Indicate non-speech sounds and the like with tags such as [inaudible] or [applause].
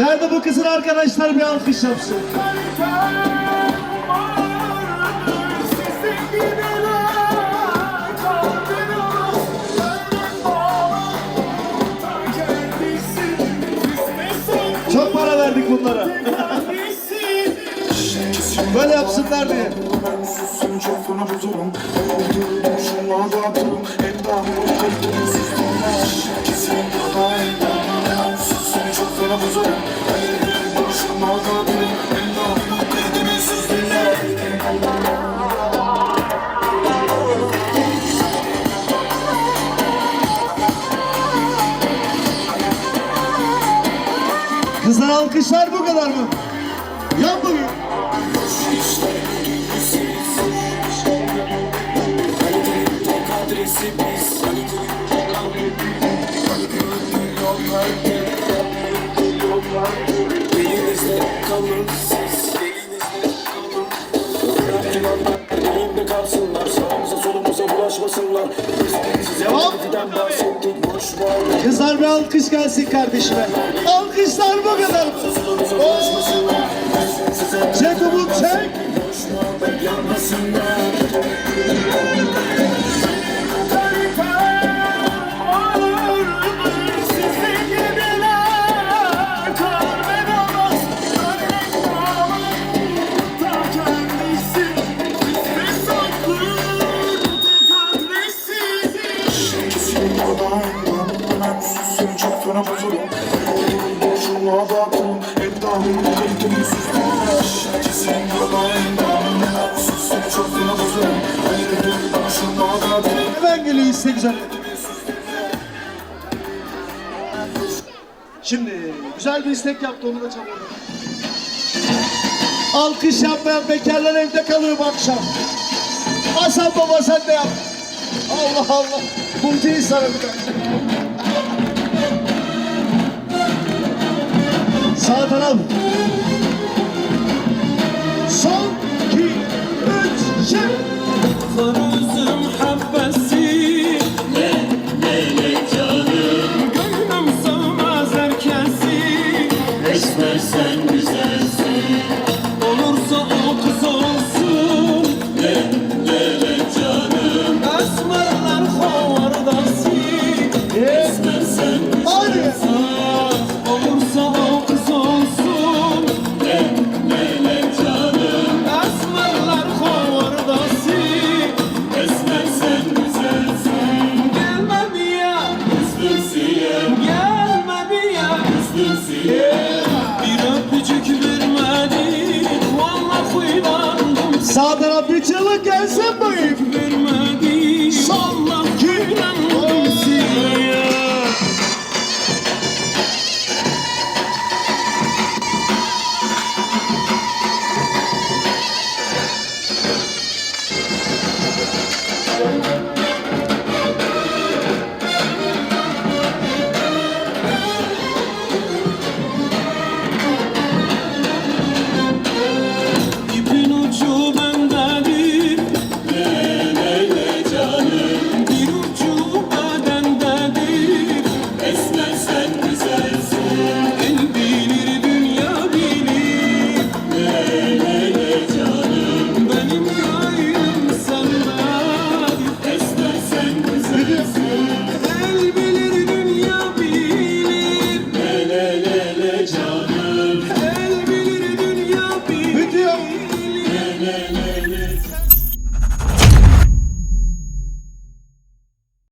Nerede bu kızın arkadaşlar bir alkış yapsın. Çok para verdik bunlara. [laughs] Böyle yapsınlar diye. Kızlar alkışlar bu kadar mı? Yap bugün. Adresi biz Elinizde kalın siz Elinizde kalın Bıraktılar elimde kalsınlar Sağımıza solumuza bulaşmasınlar Biz size Devam. Kızlar bir alkış gelsin kardeşime. Alkışlar bu kadar Size Çek Umut çek. İste güzel. Şimdi güzel bir istek yaptı onu da çalalım. Alkış yapmayan bekarlar evde kalıyor bu akşam. Hasan baba sen de yap. Allah Allah. Bulcayı sana bir dakika. Sağ taraf. Son, iki, üç, çek. Üzüm habbesi Leylek canım Gönlüm sığmaz herkesi Bir öpücük vermedin Vallahi inandım Sağ taraf bir çığlık gelsin bakayım. Если